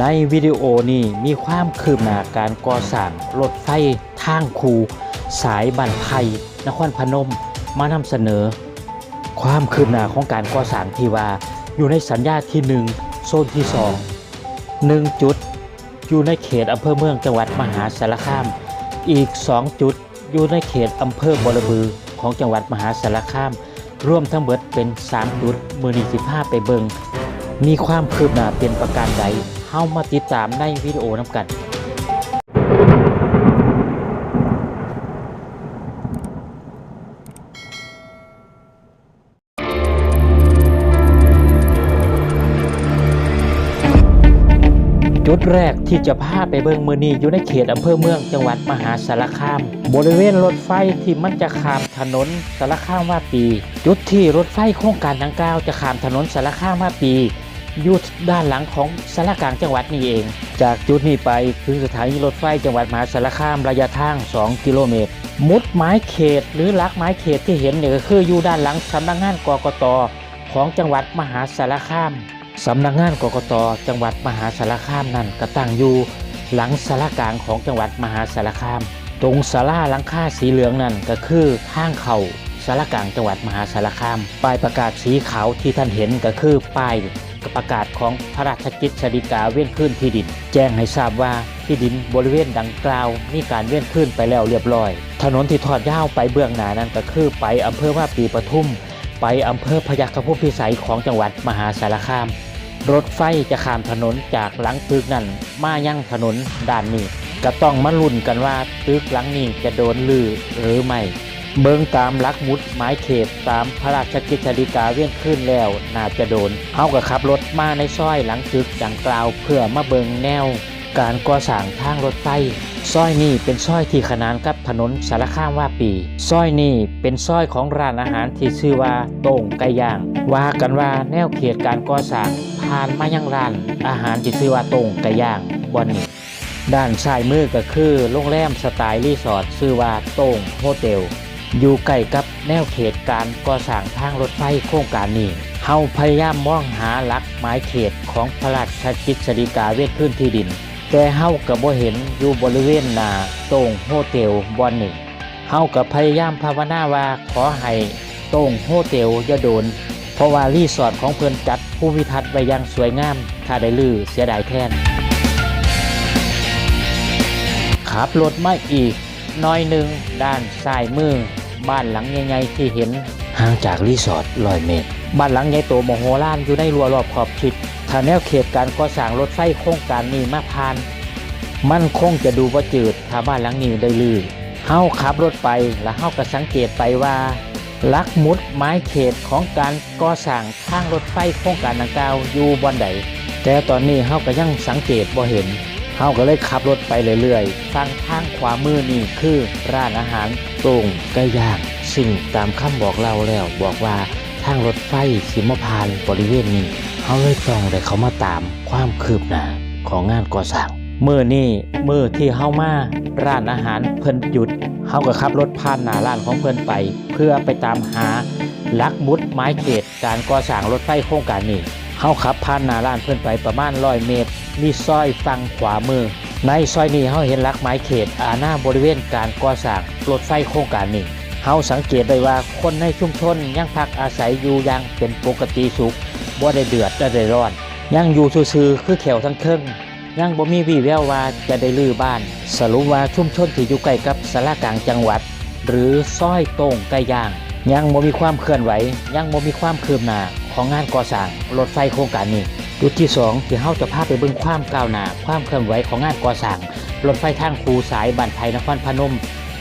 ในวิดีโอนี้มีความคืบหน้าการก่อสร้างรถไฟทางคู สายบันไพนครพนมมานำเสนอ ความคืบหน้าของการก่อสร้างที่ว่าอยู่ในสัญญาที่ 1 โซนที่ 2 1 จุด อยู่ในเขตอำเภอเมืองจังหวัดมหาสารคาม อีก 2 จุด อยู่ในเขตอำเภอบรบือของจังหวัดมหาสารคาม รวมทั้งเบิดเป็น 3 จุดมือนีสิาไปเบิงมีความคืบหน้าเป็นประการใด เฮามาติดตามในวิดีโอนำกัน จุดแรกที่จะพาไปเบิงมือนีอยู่ในเขตอำเภอเมืองจังหวัดมหาสารคาม บริเวณรถไฟที่มันจะข้ามถนนสารคามว่าปี จุดที่รถไฟโครงการดังกล่าวจะข้ามถนนสารคามว่าปี อยู่ด้านหลังของสารกลางจังหวัดนี่เอง จากจุดนี้ไปถึงสถานีรถไฟจังหวัดมหาสารคามระยะทาง 2 กิโลเมตร มุดไม้เขตหรือลักไม้เขตที่เห็นเนี่ยก็คืออยู่ด้านหลังสำนักงานกกตของจังหวัดมหาสารคามสำนักงานกกตจังหวัดมหาสารคามนั่นก็ตั้งอยู่หลังสารกลางของจังหวัดมหาสารคาม ตรงศาลาหลังคาสีเหลืองนั่นก็คือทางเขาสารกลางจังหวัดมหาสารคามป้ายประกาศสีขาวที่ท่านเห็นก็คือป้าย ประกาศของพระราชกิจสฎีกาเว้นขึ้นที่ดิน แจ้งให้ทราบว่าที่ดินบริเวณดังกล่าว มีการเว้นขึ้นไปแล้วเรียบร้อย ถนนที่ทอดยาวไปเบื้องหน้านั้นก็คือไปอำเภอว่าปีปทุม ไปอำเภอพยัคฆพุพิสัยของจังหวัดมหาสารคาม รถไฟจะข้ามถนนจากหลังตึกนั่นมายั่งถนนด้านนี้ก็ต้องมาลุ้นกันว่าตึกหลังนี้จะโดนลือหรือไม่ เบิงตามลักมุดหมายเขตตามพระราชกิจสฎีกาเวียนขึ้นแล้วน่าจะโดนเฮากับขับรถมาในซอยหลังตึกดังกล่าวเพื่อมาเบิงแนว การก่อสร้างทางรถไฟซอยนี้เป็นซอยที่ขนานกับถนนสารคามว่าปีซอยนี้เป็นซอยของร้านอาหารที่ชื่อว่าโต่งไก่ย่าง ว่ากันว่าแนวเขตการก่อสร้างผ่านมายังร้าน อาหารที่ชื่อว่าโต่งไก่ย่างบอนนี้ด้านซ้ายมือก็คือโรงแรมสไตล์รีสอร์ทชื่อว่าโต่งโฮเทล อยู่ใกล้กับแนวเขตการก่อสร้างทางรถไฟโครงการนี้เฮาพยายามมองหาหลักหมายเขตของพระราชกิจสฎีกาเวทพื้นที่ดิน แต่เฮากับบ่เห็นอยู่บริเวณหน้าโต่งโฮเทลบอนนี่งเฮากับพยายามภาวนาว่าขอให้โต่งโฮเทลอย่าโดน เพราะว่ารีสอร์ทของเพิ่นจัดผู้วิทัศน์ไว้อย่างสวยงามถ้าได้ลือเสียดายแทนขับรถมาอีกน้อยหนึ่งด้านซ้ายมือ บ้านหลังใหญ่ๆที่เห็น ห่างจากรีสอร์ทลอยเมตร บ้านหลังใหญ่โตโมโหลานอยู่ในรั้วรอบขอบชิดถ้าแนวเขตการก่อสร้างรถไฟโครงการนี้มาผ่าน มันคงจะดูว่าจืดถ้าบ้านหลังนี้ได้ลือเฮาขับรถไปแล้วเฮาก็สังเกตไปว่าลักมุดไม้เขตของการก่อสร้างทางรถไฟโครงการดังกล่าวอยู่บอนใดแต่ตอนนี้เฮาก็ยังสังเกตบ่เห็น เฮาก็เลยขับรถไปเรื่อยๆฟังทางขวามือนี่คือร้านอาหารต่งไก่ย่าง ซึ่งตามคำบอกเล่าแล้วบอกว่าทางรถไฟสิมาผ่านบริเวณนี้เฮาเลยต้องได้เขามาตามความคืบหน้าของงานก่อสร้างมือนี่มือที่เฮามาร้านอาหารเพิ่นหยุดเฮาก็ขับรถผ่านหน้าร้านของเพิ่นไป เพื่อไปตามหาลักมุดไม้เขตการก่อสร้างรถไฟโครงการนี้ เฮาขับผ่านหน้าร้านเพิ่อนไปประมาณร้อยเมตร มีซอยฝั่งขวามือ ในซอยนี้เฮาเห็นลักไม้เขตอาหน้าบริเวณการก่อสร้างรถไฟโครงการนี้เฮาสังเกตได้ว่าคนในชุมชนยังพักอาศัยอยู่อย่างเป็นปกติสุขบ่ได้เดือดได้ร้อน ยังอยู่ซื่อๆคือแขวทั้งเทิงยังบ่มีวี่แววว่าจะได้ลื้อบ้าน สรุปว่าชุมชนที่อยู่ใกล้กับสารกลางจังหวัด หรือซอยต่งไก่ย่าง ยังบ่มีความเคลื่อนไหว ยังบ่มีความคืบหน้า ของงานก่อสร้างรถไฟโครงการนี้จุดที่ 2 ที่เฮาจะพาไปเบิ่งความก้าวหน้าความเคลื่อนไหวของงานก่อสร้างรถไฟทางคูสายบ้านไผ่นครพนม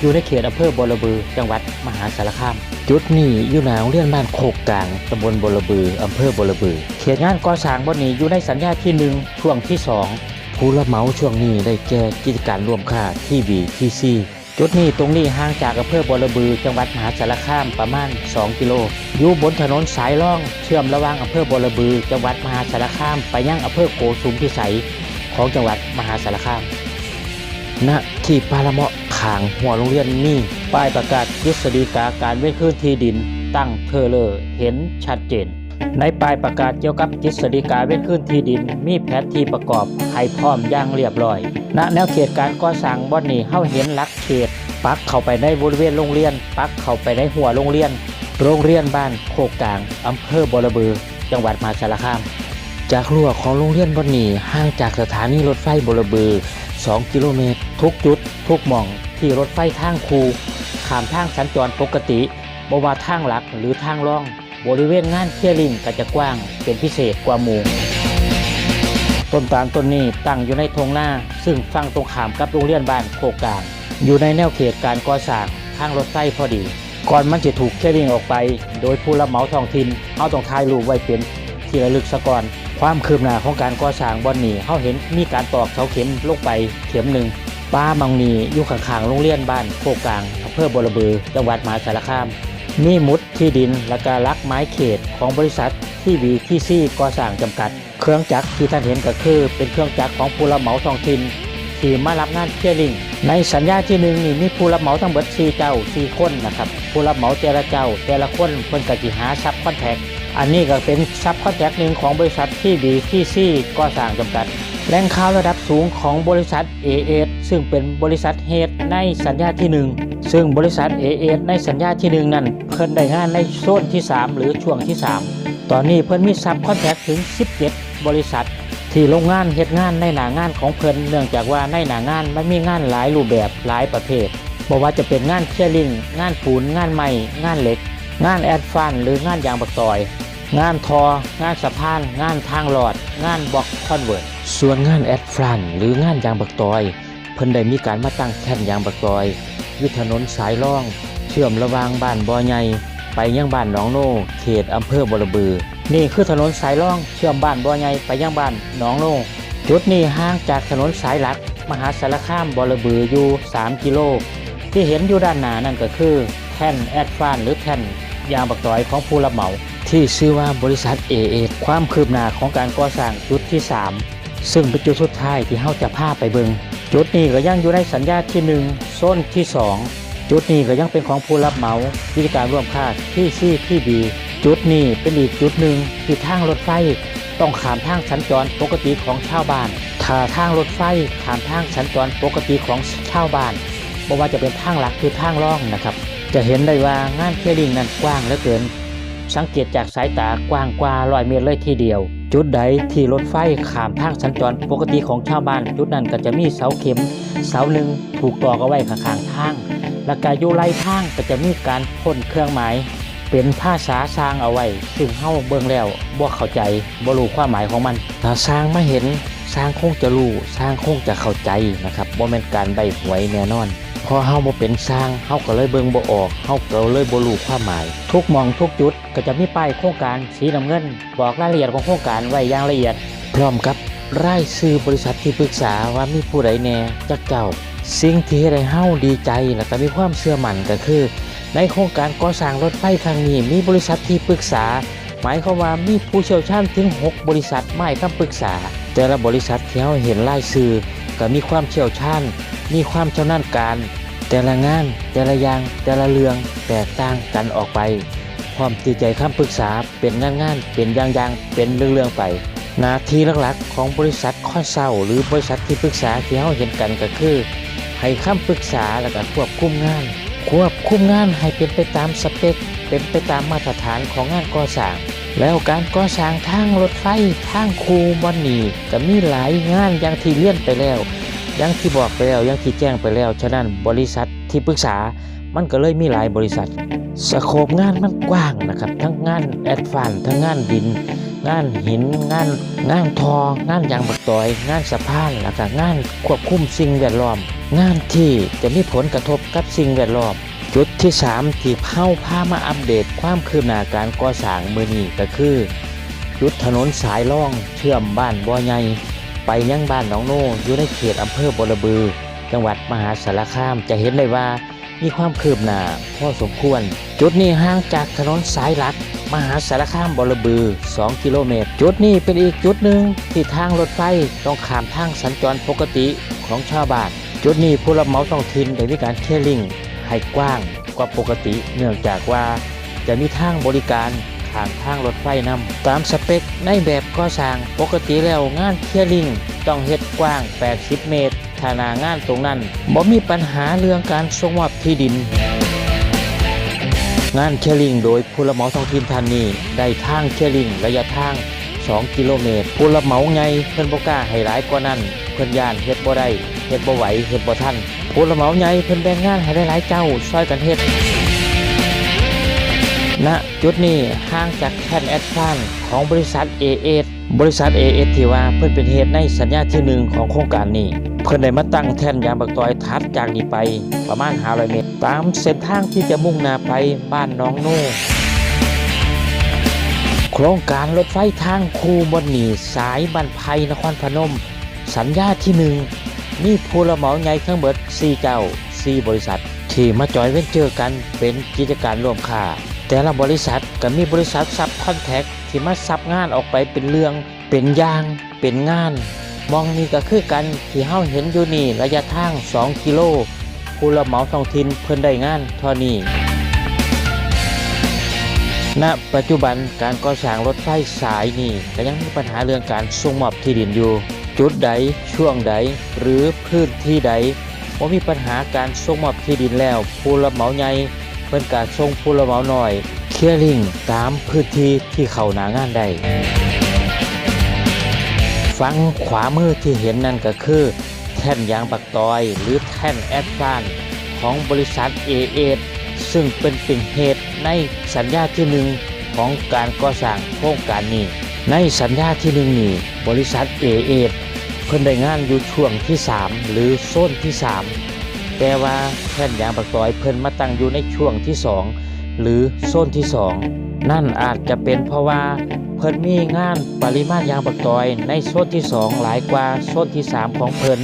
อยู่ในเขตอำเภอบรบือ จังหวัดมหาสารคาม จุดนี้อยู่หน้าโรงเรียนบ้านโคกกลางตำบลบรบืออำเภอบรบือ เขตงานก่อสร้างบนนี้อยู่ในสัญญาที่ 1 ช่วงที่ 2 ผู้รับเหมาช่วงนี้ได้แก่กิจการร่วมค่าที่บีทีซี จุดนี้ตรงนี้ห่างจากอำเภอบรบือจังหวัดมหาสารคามประมาณ 2 กิโล อยู่บนถนนสายล่องเชื่อมระหว่างอำเภอบรบือ จังหวัดมหาสารคามไปยังอำเภอโกสุมพิสัยของจังหวัดมหาสารคามณที่ปาละเมาะขางหัวโรงเรียนนี่ป้ายประกาศกฤษฎีกาการเว้นคืนที่ดิน ตั้งเทอเลอร์เห็นชัดเจน ในปลายประกาศเกี่ยวกับกฤษฎีกาเว้นขึ้นที่ดิน มีแผนที่ประกอบให้พร้อมอย่างเรียบร้อย ณ แนวเขตการก่อสร้างบ่อนนี้เฮาเห็นหลักเขต ปักเข้าไปในบริเวณโรงเรียน ปักเข้าไปในหัวโรงเรียน โรงเรียนบ้านโคกกลางอำเภอบรบือ จังหวัดมหาสารคาม จากรั้วของโรงเรียนบ่อนนี้ห่างจากสถานีรถไฟบรบือ 2 กิโลเมตร ทุกจุด ทุกหม่อง ที่รถไฟทางคูข้ามทางสัญจรปกติบ่ว่าทางหลักหรือทางรอง บริเวณงานเคียร์ลิงก็จะกว้างเป็นพิเศษกว่าหมู่ต้นตาลต้นนี้ตั้งอยู่ในทงหน้า ซึ่งฝั่งตรงขามกับโรงเรียนบ้านโคกกลาง อยู่ในแนวเขตการก่อสร้างทางรถไฟพอดี ก่อนมันจะถูกเคียร์ลิงออกไป โดยผู้รับเหมาท้องถิ่นเอาต้องถ่ายรูปไว้เป็นที่ระลึกซะก่อนความคืบหน้าของการก่อสร้างบอนนี้เขาเห็นมีการตอกเสาเข็มลงไปเข็มหนึ่งป้ามังนีอยู่ข้างๆโรงเรียนบ้านโคกกลางอำเภอบรบือจังหวัดมหาสารคาม มีมุดที่ดินและก็ลักไม้เขตของบริษัทที่วีที่ซี่ก่อสร้างจำกัด เครื่องจักรที่ท่านเห็นก็คือ เป็นเครื่องจักรของผู้รับเหมาท้องถิ่นที่มารับงานเคลียร์ลิง ในสัญญาที่หนึ่งนี่มีผู้รับเหมาทั้งหมด4เจ้า4คนนะครับผู้รับเหมาแต่ละเจ้า แต่ละคนเพิ่นก็สิหาซับคอนแทคอันนี้ก็เป็นซับคอนแทคหนึ่งของบริษัทที่วีที่ซี่ก่อสร้างจำกัดแหล่งข่าวระดับสูงของบริษัท AS ซึ่งเป็นบริษัทเฮดในสัญญาที่1 ซึ่งบริษัท AS ในสัญญาที่ 1 นั้นเพิ่นได้งานในโซนที่ 3 หรือช่วงที่ 3 ตอนนี้เพิ่นมีซับคอนแทคถึง 17 บริษัท ที่โรงงานเฮ็ดงานในหนางานของเพิ่นเนื่องจากว่าในหนางานมันมีงานหลายรูปแบบหลายประเภทบ่ว่าจะเป็นงานเคลียร์ลิงงานปูนงานไม้งานเหล็ก งานแอดฟันหรืองานยางบักตอย งานทอ งานสะพาน งานทางหลอด งานบล็อกคอนเวิร์ตส่วนงานแอดฟรันหรืองานยางบักตอย เพิ่นได้มีการมาตั้งแท่นยางบักตอย ยู่ถนนสายล่อง เชื่อมระหว่างบ้านบ่อใหญ่ไปยังบ้านหนองโนเขตอำเภอบรบือ นี่คือถนนสายล่องเชื่อมบ้านบ่อใหญ่ไปยังบ้านหนองโนจุดนี้ห่างจากถนนสายหลัก มหาสารคามบรบืออยู่ 3 กิโล ที่เห็นอยู่ด้านหน้านั่นก็คือแท่นแอดฟานหรือแท่นยางบักตอยของผู้รับเหมา ที่ชื่อว่าบริษัท AA ความคืบหน้าของการก่อสร้างจุดที่ 3 ซึ่งเป็นจุดสุดท้ายที่เฮาจะพาไปเบิง จุดนี้ก็ยังอยู่ในสัญญาที่ 1 โซนที่ 2 จุดนี้ก็ยังเป็นของผู้รับเหมากิจการร่วมค่าที่ซีที่บีจุดนี้เป็นอีกจุดหนึ่งที่ทางรถไฟต้องขามทางสัญจรปกติของชาวบ้านถ้าทางรถไฟขามทางสัญจรปกติของชาวบ้านบ่ว่าจะเป็นทางหลักคือทางร่องนะครับ จะเห็นได้ว่างานเคลียร์ลิงนั้นกว้างเหลือเกิน สังเกตจากสายตากว้างกว่าร้อยเมตรเลยทีเดียว จุดใดที่รถไฟขามทางสัญจรปกติของชาวบ้าน จุดนั้นก็จะมีเสาเข็ม เสาหนึ่งถูกตอกเอาไว้ข้างๆทาง และกาอยู่ไล่ทางก็จะมีการพ่นเครื่องหมาย เป็นภาษาสร้างเอาไว้ ซึ่งเฮาเบิ่งแล้วบ่เข้าใจบ่รู้ความหมายของมัน ถ้าสร้างมาเห็นสร้างคงจะรู้สร้างคงจะเข้าใจนะครับบ่แม่นการใบหวยแน่นอน พอเฮาบ่เป็นสร้างเฮาก็เลยเบิ่งบ่ออกเฮาก็เลยบ่รู้ความหมาย ทุกมองทุกจุดก็จะมีป้ายโครงการสีน้ำเงิน บอกรายละเอียดของโครงการไว้อย่างละเอียด พร้อมกับรายชื่อบริษัทที่ปรึกษาว่ามีผู้ใดแน่จักเจ้า สิ่งที่ให้เฮาดีใจและก็มีความเชื่อมั่นก็คือ ในโครงการก่อสร้างรถไฟครั้งนี้มีบริษัทที่ปรึกษา หมายความว่ามีผู้เชี่ยวชาญถึง 6 บริษัทไมาให้คำปรึกษา แต่ละบริษัทที่เราเห็นรายชื่อ ก็มีความเชี่ยวชาญ มีความชำนาญการ แต่ละงาน แต่ละอย่าง แต่ละเรื่องแตกต่างกันออกไป พร้อมที่ใจคำปรึกษา เป็นงานงาน เป็นอย่างๆเป็นเรื่องๆไป หน้าที่หลักๆ ของบริษัทข้อเศร้าหรือบริษัทที่ปรึกษาที่เราเห็นกันก็คือ ให้คำปรึกษาและก็ควบคุมงาน ควบคุมงานให้เป็นไปตามสเปค เป็นไปตามมาตรฐานของงานก่อสร้าง แล้วการก่อสร้างทางรถไฟทางคูบอนนี่ก็มีหลายงานอย่างที่เลื่อนไปแล้ว อย่างที่บอกไปแล้วอย่างที่แจ้งไปแล้ว ฉะนั้นบริษัทที่ปรึกษามันก็เลยมีหลายบริษัท สโคปงานมันกว้างนะครับ ทั้งงานแอดฟานทั้งงานดิน งานหิน งานงานทองานยางบักตอย งานสะพานแล้วก็งานควบคุมสิ่งแวดล้อม งานที่จะมีผลกระทบกับสิ่งแวดล้อม จุดที่ 3 ที่เข้าพามาอัปเดตความคืบหน้าการก่อสร้างมือนี้ก็คือจุดถนนสายล่องเชื่อมบ้านบ่อใหญ่ไปยังบ้านหนองโนอยู่ในเขตอำเภอบรบือ จังหวัดมหาสารคามจะเห็นได้ว่ามีความคืบหน้าพอสมควร จุดนี้ห่างจากถนนสายหลัก มหาสารคามบรบือ 2 กิโลเมตร จุดนี้เป็นอีกจุดหนึ่งที่ทางรถไฟต้องข้ามทางสัญจรปกติของชาวบ้าน จุดนี้ผู้รับเหมาต้องทินได้มีการเคลียร์ลิง ให้กว้างกว่าปกติ เนื่องจากว่าจะมีทางบริการทางทางรถไฟนำตามสเปคในแบบก่อสร้างปกติแล้วงานเคลียร์ลิงต้องเฮ็ดกว้าง 80 เมตรถ้านางานตรงนั้นบ่มีปัญหาเรื่องการส่งมอบที่ดิน งานเคลียร์ลิงโดยผู้รับเหมาท้องถิ่นท่านนี้ได้ทางเคียร์ลิงระยะทาง 2 กิโลเมตรผู้รับเหมาไงเพิ่นบ่กล้าให้หลายกว่านั้นเพิ่นย่านเฮ็ดบ่ได้เฮ็ดบ่ไหวเฮ็ดบ่ทัน ผู้รับเหมาใหญ่เพิ่นแบ่งงานให้หลายๆเจ้าช่วยกันเฮ็ดณจุดนี้ห่างจากแทนแอดฟานของบริษัท AS บริษัท AS ที่ว่าเพิ่นเป็นเหตุในสัญญาที่หนึ่งของโครงการนี้ เพิ่นได้มาตั้งแท่นยางบักตอยทัดจากนี้ไปประมาณ500เมตร ตามเส้นทางที่จะมุ่งหน้าไปบ้านน้องโน่โครงการรถไฟทางคูบอนนีสายบันไพนครพนม สัญญาที่หนึ่ง มีผู้รับเหมาใหญ่ทั้งหมด4เจ้า4บริษัท ที่มาจอยเว้นเจอกันเป็นกิจการร่วมค่า แต่ละบริษัทก็มีบริษัทซับคอนแทคที่มาซับงานออกไปเป็นเรื่อง เป็นย่าง เป็นงาน มองนี่ก็คือกันที่เฮาเห็นอยู่นี่ระยะทาง 2 กิโลผู้รับเหมาท้องถิ่นเพิ่นได้งานเท่านี้ณปัจจุบันการก่อสร้างรถไฟสายนี่ก็ยังมีปัญหาเรื่องการส่งมอบที่ดินอยู่ จุดใดช่วงใดหรือพื้นที่ใดว่ามีปัญหาการส่งมอบที่ดินแล้ว ผู้รับเหมาใหญ่เพิ่นการส่งผู้รับเหมาน้อยเคลียร์ลิงตามพื้นที่ที่เข้าหนางานได้ฟังขวามือที่เห็นนั่นก็คือ แท่นยางปักตอย หรือแท่นแอดฟานของบริษัท AA ซึ่งเป็นเป็นเหตุในสัญญาที่หนึ่งของการก่อสร้างโครงการนี้ ในสัญญาที่หนึ่งนี้บริษัท AA เพิ่นได้งานอยู่ช่วงที่ 3 หรือโซนที่ 3 แต่ว่าแท่นยางปักตอยเพิ่นมาตั้งอยู่ในช่วงที่ 2 หรือโซนที่ 2 นั่นอาจจะเป็นเพราะว่าเพิ่นมีงานปริมาณยางปักตอยในโซนที่ 2 หลายกว่าโซนที่ 3 ของเพิ่น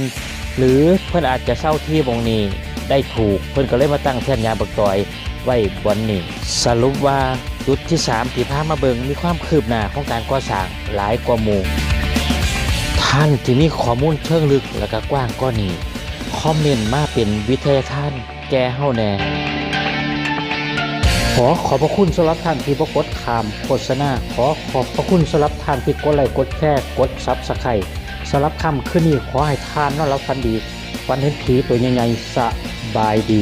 หรือเพิ่นอาจจะเช่าที่บงนี้ได้ถูกเพิ่นก็เลยมาตั้งแท่นยางบักตอยไว้บนนี้สรุปว่า จุดที่3ที่พามาเบิงมีความคืบหน้าของการก่อสร้างหลายกว่าหมู่ท่านที่มีข้อมูลเชิงลึกและก็กว้างก็นี้คอมเมนต์มาเป็นวิทยาทานแก่เฮาแน่ขอขอบพระคุณสำหรับท่านที่ประกดขามโฆษณาขอขอบพระคุณสำหรับท่านที่กดไลค์กดแชร์กดซับสไครต์สำหรับคำขึ้นนี้ขอให้ทานนอนรับฟันดี วันเห็นผีตัวใหญ่ๆสบายดี